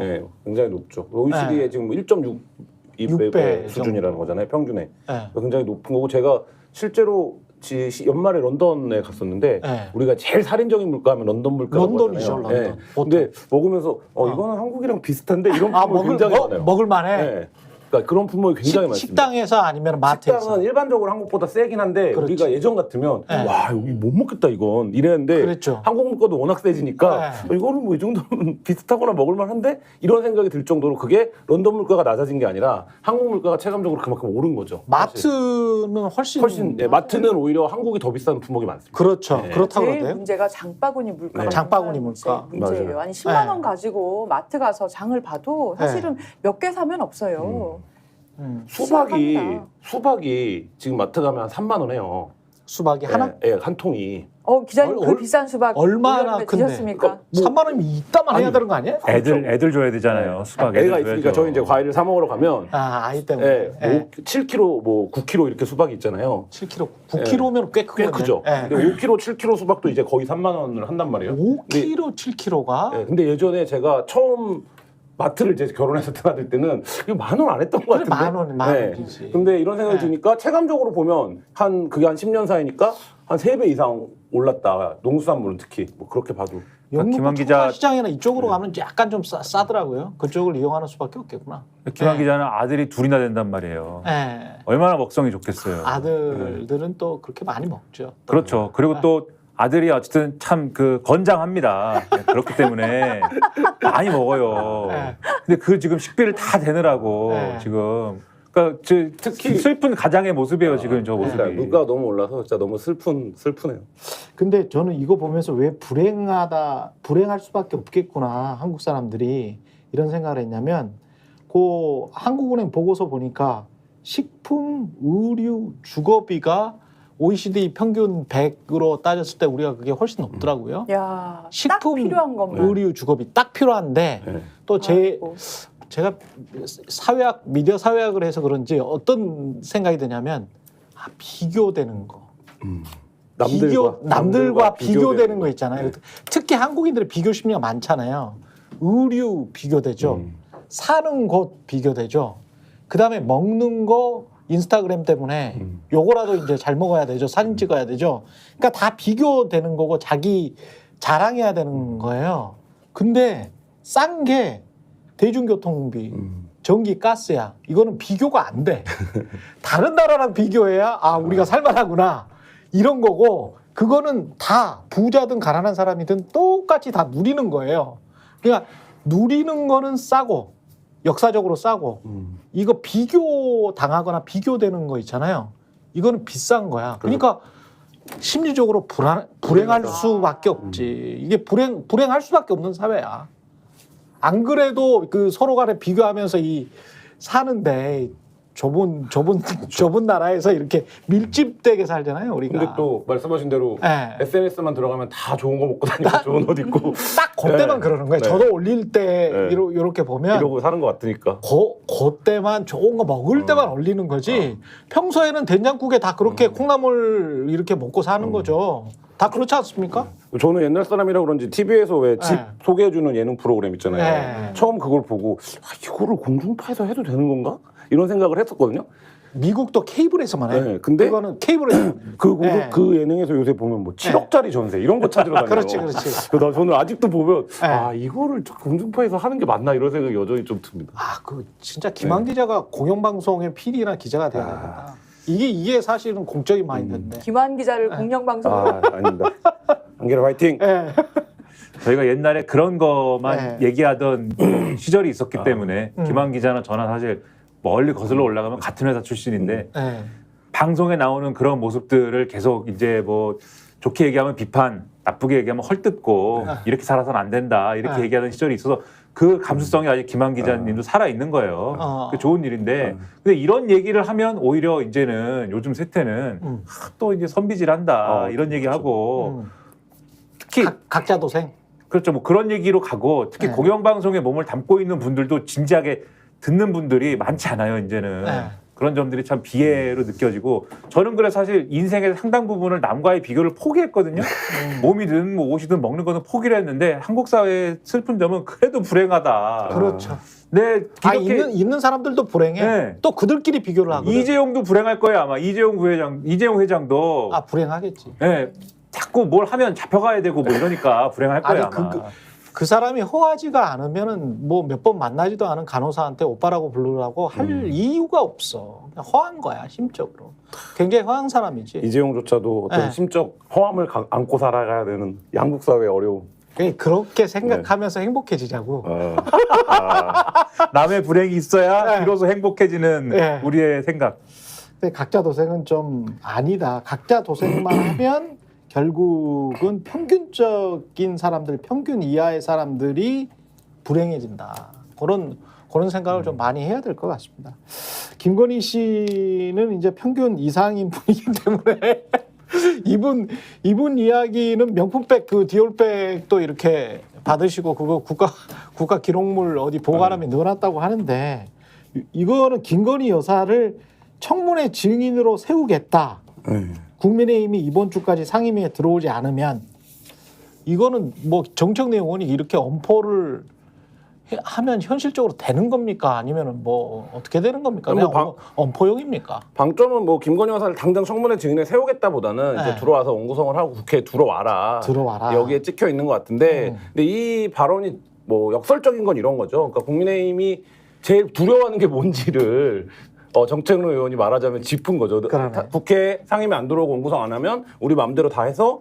예, 굉장히 높죠. OECD의 네. 지금 1.6육배 수준이라는 정도. 거잖아요, 평균에. 예. 굉장히 높은 거고 제가 실제로 지- 시- 연말에 런던에 갔었는데 예. 우리가 제일 살인적인 물가하면 런던 물가라고 런던이죠. 런던. 예. 보통. 근데 먹으면서 어, 어. 이거는 한국이랑 비슷한데 이런 아 먹을 굉장히 먹, 많아요. 먹을 만해. 예. 그러니까 그런 품목이 굉장히 식, 많습니다. 식당에서 아니면 마트에서. 식당은 일반적으로 한국보다 세긴 한데 그렇지. 우리가 예전 같으면 네. 와 여기 못 먹겠다 이건 이랬는데 그랬죠. 한국 물가도 워낙 세지니까 네. 어, 이거는 뭐 이 정도면 비슷하거나 먹을만한데 이런 생각이 들 정도로 그게 런던 물가가 낮아진 게 아니라 한국 물가가 체감적으로 그만큼 오른 거죠. 사실. 마트는 훨씬 훨씬 예, 마트는 오히려 한국이 더 비싼 품목이 많습니다. 그렇죠. 네. 그렇다고 제일 그러대요. 문제가 장바구니 물가가 네. 장바구니 물가. 문제예요. 맞아요. 아니 10만 네. 원 가지고 마트 가서 장을 봐도 사실은 몇 개 사면 없어요. 음. 수박이 심각합니다. 수박이 지금 마트 가면 한 3만 원 해요. 수박이 하나 예, 예, 한 통이. 어 기자님 얼- 그 얼- 비싼 수박 얼마나 올여름에 큰데? 드셨습니까? 뭐- 3만 원이면 이따만 해야 아니. 되는 거 아니에요? 애들 애들 줘야 되잖아요. 수박 애들 애가 줘야죠. 있으니까 저희 이제 과일을 사 먹으러 가면 아 아이 때문에. 예, 예. 뭐 7kg, 뭐 9kg 이렇게 수박이 있잖아요. 7kg, 9kg면 꽤꽤 크거든요. 크죠. 예. 근데 5kg, 7kg 수박도 이제 거의 3만 원을 한단 말이에요. 5kg, 7kg가 예, 근데 예전에 제가 처음 마트를 이제 결혼해서 들어갈 때는 이거 만 원 안 했던 것 같은데. 만 원, 만 네. 원이지. 근데 이런 생각이 네. 드니까 체감적으로 보면 한 그게 한 10년 사이니까 한 3배 이상 올랐다. 농수산물은 특히 뭐 그렇게 봐도. 영국 김한 기자 기자- 시장이나 이쪽으로 네. 가면 약간 좀 싸, 싸더라고요. 그쪽을 이용하는 수밖에 없겠구나. 김한 네. 기자는 아들이 둘이나 된단 말이에요. 예. 얼마나 먹성이 좋겠어요. 아들들은 또 그렇게 많이 먹죠. 그렇죠. 그리고 네. 또 아들이 어쨌든 참 그 건장합니다. 네, 그렇기 때문에 많이 먹어요. 네. 근데 그 지금 식비를 다 대느라고 네. 지금 그러니까 저 특히 슬픈 가장의 모습이에요. 지금 저 모습이. 그러니까 물가가 너무 올라서 진짜 너무 슬픈 슬프네요. 근데 저는 이거 보면서 왜 불행하다, 불행할 수밖에 없겠구나 한국 사람들이 이런 생각을 했냐면 그 한국은행 보고서 보니까 식품, 의류, 주거비가 OECD 평균 100으로 따졌을 때 우리가 그게 훨씬 높더라고요. 야, 딱 식품, 필요한 것만. 의류, 주거비 딱 필요한데 네. 또제 아이고. 제가 사회학 미디어 사회학을 해서 그런지 어떤 생각이 드냐면 아, 비교되는 거. 남들과 비교, 남들과 비교되는 거 거. 있잖아요. 네. 특히 한국인들의 비교 심리가 많잖아요. 의류 비교되죠. 음. 사는 곳 비교되죠. 그 다음에 먹는 거 인스타그램 때문에 음. 요거라도 이제 잘 먹어야 되죠. 사진 찍어야 되죠. 그러니까 다 비교되는 거고 자기 자랑해야 되는 거예요. 근데 싼 게 대중교통비, 음. 전기, 가스야. 이거는 비교가 안 돼. 다른 나라랑 비교해야 아 우리가 살만하구나 이런 거고 그거는 다 부자든 가난한 사람이든 똑같이 다 누리는 거예요. 그러니까 누리는 거는 싸고 역사적으로 싸고 음. 이거 비교 당하거나 비교되는 거 있잖아요. 이거는 비싼 거야. 그러니까 심리적으로 불안 불행할 그러니까. 수밖에 없지. 이게 불행 불행할 수밖에 없는 사회야. 안 그래도 그 서로 간에 비교하면서 이 사는데 좁은 좁은 좁은 나라에서 이렇게 밀집되게 살잖아요, 우리가. 근데 또 말씀하신 대로 예. SNS만 들어가면 다 좋은 거 먹고 다니고 좋은 옷 입고 딱 그때만 네. 그러는 거예요. 네. 저도 올릴 때 네. 이러, 이렇게 보면 이러고 사는 것 같으니까. 고, 그때만 좋은 거 먹을 어. 때만 올리는 거지. 평소에는 된장국에 다 그렇게 음. 콩나물 이렇게 먹고 사는 음. 거죠. 다 그렇지 않습니까? 저는 옛날 사람이라 그런지 TV에서 왜 집 네. 소개해주는 예능 프로그램 있잖아요. 네. 처음 그걸 보고 아, 이거를 공중파에서 해도 되는 건가? 이런 생각을 했었거든요. 미국도 케이블에서만 해. 네, 근데 그거는 케이블에서. 그, 그, 네. 그 예능에서 요새 보면 뭐 7억짜리 전세 이런 거 찾으러 다녀요. 그렇지, 그렇지. 나 저는 아직도 보면 네. 아 이거를 공중파에서 하는 게 맞나 이런 생각이 여전히 좀 듭니다. 아, 그 진짜 김한 네. 기자가 공영방송의 PD나 기자가 돼야 아. 되겠다. 이게 이게 사실은 공적인 마인드인데. 김한 기자를 네. 공영방송으로 아 아닙니다. 한결 화이팅. 예. 저희가 옛날에 그런 것만 네. 얘기하던 시절이 있었기 아. 때문에 음. 김한 기자는 저는 사실 멀리 거슬러 올라가면 같은 회사 출신인데 예. 방송에 나오는 그런 모습들을 계속 이제 뭐 좋게 얘기하면 비판, 나쁘게 얘기하면 헐뜯고 네. 이렇게 살아서는 안 된다 이렇게 네. 얘기하는 시절이 있어서 그 감수성이 아직 김한 기자님도 살아 있는 거예요. 어. 그 좋은 일인데 어. 근데 이런 얘기를 하면 오히려 이제는 요즘 세태는 음. 또 이제 선비질한다 어, 이런 얘기하고 음. 특히 각, 각자 도생. 그렇죠. 뭐 그런 얘기로 가고 특히 네. 공영방송에 몸을 담고 있는 분들도 진지하게 듣는 분들이 많지 않아요, 이제는. 네. 그런 점들이 참 비애로 느껴지고 저는 그래 사실 인생의 상당 부분을 남과의 비교를 포기했거든요. 몸이든 뭐 옷이든 먹는 거는 포기를 했는데 한국 사회의 슬픈 점은 그래도 불행하다. 그렇죠. 네, 아 있는 있는 사람들도 불행해. 네. 또 그들끼리 비교를 하거든. 이재용도 불행할 거예요 아마 이재용 부회장, 이재용 회장도 아 불행하겠지. 예, 자꾸 뭘 하면 잡혀가야 되고 뭐 이러니까 불행할 거예요 아니, 아마. 그- 그 사람이 허하지가 않으면은 뭐 몇 번 만나지도 않은 간호사한테 오빠라고 부르라고 할 음. 이유가 없어. 그냥 허한 거야 심적으로. 굉장히 허한 사람이지. 이재용조차도 어떤 네. 심적 허함을 가- 안고 살아가야 되는 양국 사회의 어려움. 그냥 그렇게 생각하면서 행복해지자고. 어. 아, 남의 불행이 있어야 네. 비로소 행복해지는 네. 우리의 생각. 근데 각자 도생은 좀 아니다. 각자 도생만 하면 결국은 평균적인 사람들, 평균 이하의 사람들이 불행해진다. 그런 그런 생각을 좀 많이 해야 될 것 같습니다. 김건희 씨는 이제 평균 이상인 분이기 때문에 이분 이분 이야기는 명품백 그 디올백도 이렇게 받으시고 그거 국가 국가 기록물 어디 보관함에 넣어놨다고 하는데 이- 이거는 김건희 여사를 청문회 증인으로 세우겠다. 네. 국민의힘이 이번 주까지 상임위에 들어오지 않으면 이거는 뭐 정청래 의원이 이렇게 엄포를 해- 하면 현실적으로 되는 겁니까? 아니면 뭐 어떻게 되는 겁니까? 뭐 그냥 방- 엄- 엄포용입니까? 방점은 뭐 김건희 여사를 당장 청문회 증인에 세우겠다보다는 네. 이제 들어와서 원구성을 하고 국회에 들어와라. 들어와라. 여기에 찍혀 있는 것 같은데, 음. 근데 이 발언이 뭐 역설적인 건 이런 거죠. 그러니까 국민의힘이 제일 두려워하는 게 뭔지를 어, 정책로 의원이 말하자면 짚은 거죠. 다- 국회 상임위 안 들어오고 원구성 안 하면 우리 마음대로 다 해서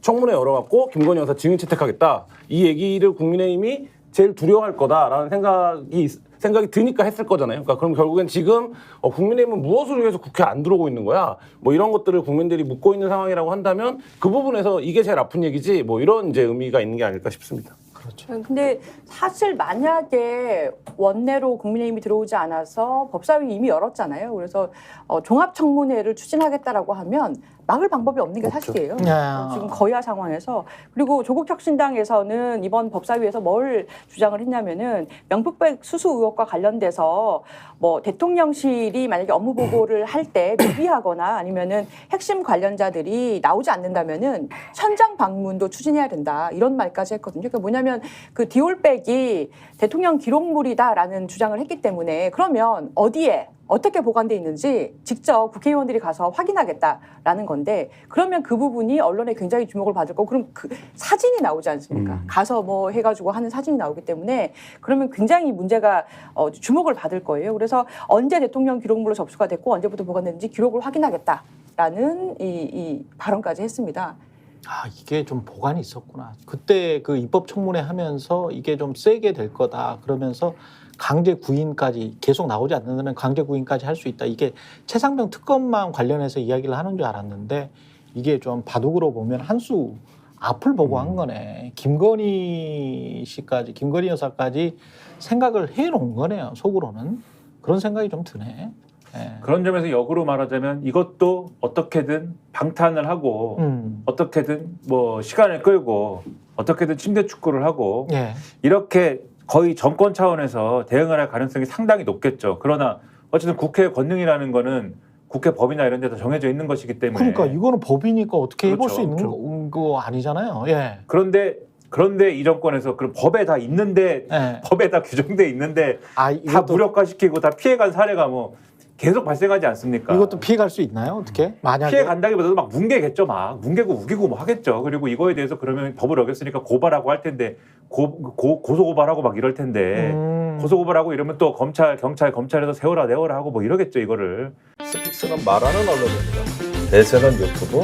청문회 열어갖고 김건희 여사 증인 채택하겠다. 이 얘기를 국민의힘이 제일 두려워할 거다라는 생각이 있- 생각이 드니까 했을 거잖아요. 그러니까 그럼 결국엔 지금 어, 국민의힘은 무엇을 위해서 국회 안 들어오고 있는 거야? 뭐 이런 것들을 국민들이 묻고 있는 상황이라고 한다면 그 부분에서 이게 제일 아픈 얘기지. 뭐 이런 이제 의미가 있는 게 아닐까 싶습니다. 그렇죠. 근데 사실 만약에 원내로 국민의힘이 들어오지 않아서 법사위 이미 열었잖아요. 그래서 어, 종합청문회를 추진하겠다라고 하면 막을 방법이 없는 게 없죠. 사실이에요. 야. 어, 지금 거야 상황에서 그리고 조국 혁신당에서는 이번 법사위에서 뭘 주장을 했냐면은 명품백 수수 의혹과 관련돼서 뭐 대통령실이 만약에 업무 보고를 할 때 미비하거나 아니면은 핵심 관련자들이 나오지 않는다면은 현장 방문도 추진해야 된다 이런 말까지 했거든요. 그러니까 뭐냐면 그 디올백이 대통령 기록물이다라는 주장을 했기 때문에 그러면 어디에 어떻게 보관돼 있는지 직접 국회의원들이 가서 확인하겠다라는 건데 그러면 그 부분이 언론에 굉장히 주목을 받을 거고 그럼 그 사진이 나오지 않습니까? 음. 가서 뭐 해가지고 하는 사진이 나오기 때문에 그러면 굉장히 문제가 어, 주목을 받을 거예요. 그래서 언제 대통령 기록물로 접수가 됐고 언제부터 보관됐는지 기록을 확인하겠다라는 이, 이 발언까지 했습니다. 아 이게 좀 보관이 있었구나. 그때 그 입법 청문회 하면서 이게 좀 세게 될 거다. 그러면서 강제 구인까지 계속 나오지 않는다면 강제 구인까지 할 수 있다. 이게 최상병 특검만 관련해서 이야기를 하는 줄 알았는데 이게 좀 바둑으로 보면 한 수 앞을 보고 한 거네. 김건희 씨까지 김건희 여사까지 생각을 해 놓은 거네요. 속으로는 그런 생각이 좀 드네. 예. 그런 점에서 역으로 말하자면 이것도 어떻게든 방탄을 하고 음. 어떻게든 뭐 시간을 끌고 어떻게든 침대 축구를 하고 예. 이렇게 거의 정권 차원에서 대응을 할 가능성이 상당히 높겠죠. 그러나 어쨌든 국회 권능이라는 거는 국회 법이나 이런 데서 정해져 있는 것이기 때문에 그러니까 이거는 법이니까 어떻게 해볼 그렇죠. 수 있는 거, 거 아니잖아요. 예. 그런데 그런데 이 정권에서 그럼 법에 다 있는데 예. 법에 다 규정돼 있는데 아 다 무력화시키고 다 피해간 사례가 뭐 계속 발생하지 않습니까? 이것도 피해갈 수 있나요? 어떻게? 만약에 피해 간다기보다도 막 뭉개겠죠, 막 뭉개고 우기고 뭐 하겠죠. 그리고 이거에 대해서 그러면 법을 어겼으니까 고발하고 할 텐데 고, 고, 고소 고발하고 막 이럴 텐데 음. 고소 고발하고 이러면 또 검찰 경찰 검찰에서 세워라 내워라 하고 뭐 이러겠죠 이거를. 스픽스는 말하는 언론입니다. 대세는 유튜브,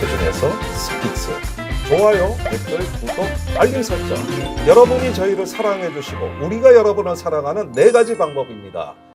그중에서 스픽스. 좋아요, 댓글, 구독, 알림 설정. 여러분이 저희를 사랑해 주시고 우리가 여러분을 사랑하는 네 가지 방법입니다.